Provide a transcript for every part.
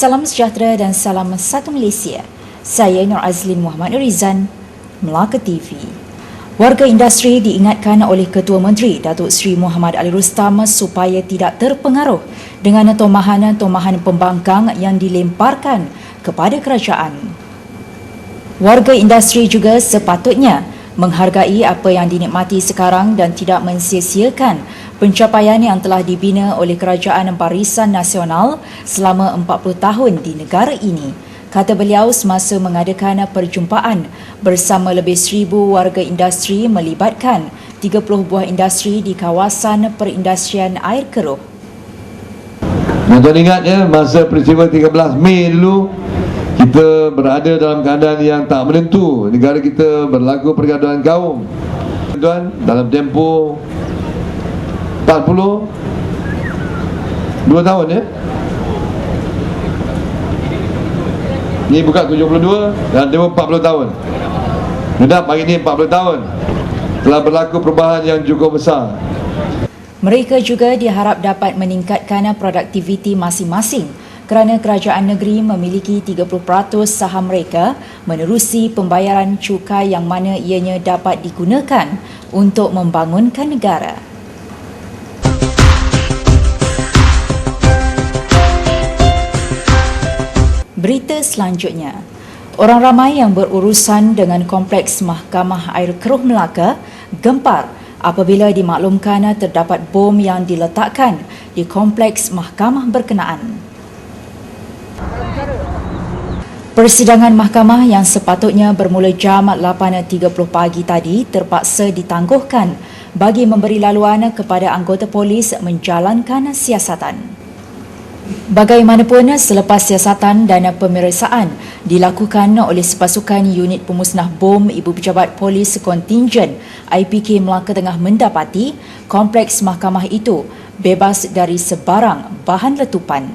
Salam sejahtera dan salam satu Malaysia. Saya Nur Azlin Muhammad Rizan, Melaka TV. Warga industri diingatkan oleh Ketua Menteri Datuk Seri Muhammad Ali Rustam supaya tidak terpengaruh dengan tomahan-tomahan pembangkang yang dilemparkan kepada kerajaan. Warga industri juga sepatutnya menghargai apa yang dinikmati sekarang dan tidak mensia-siakan pencapaian yang telah dibina oleh Kerajaan Barisan Nasional selama 40 tahun di negara ini, kata beliau semasa mengadakan perjumpaan bersama lebih seribu warga industri melibatkan 30 buah industri di kawasan perindustrian air keruh. Tuan ingat ya, masa peristiwa 13 Mei dulu, kita berada dalam keadaan yang tak menentu. Negara kita berlaku pergaduhan kaum. Tuan, dalam tempoh 40 2 tahun ya? Ni buka 72 Dan dia 40 tahun. Sudah pagi ni 40 tahun. Telah berlaku perubahan yang cukup besar. Mereka juga diharap dapat meningkatkan produktiviti masing-masing kerana kerajaan negeri memiliki 30% saham mereka menerusi pembayaran cukai yang mana ianya dapat digunakan untuk membangunkan negara. Berita selanjutnya. Orang ramai yang berurusan dengan kompleks Mahkamah Air Keruh Melaka gempar apabila dimaklumkan terdapat bom yang diletakkan di kompleks mahkamah berkenaan. Persidangan mahkamah yang sepatutnya bermula jam 8.30 pagi tadi terpaksa ditangguhkan bagi memberi laluan kepada anggota polis menjalankan siasatan. Bagaimanapun selepas siasatan dan pemeriksaan dilakukan oleh sepasukan unit pemusnah bom Ibu Pejabat Polis Kontingen IPK Melaka Tengah mendapati kompleks mahkamah itu bebas dari sebarang bahan letupan.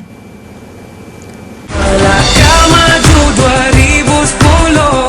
Melaka maju 2010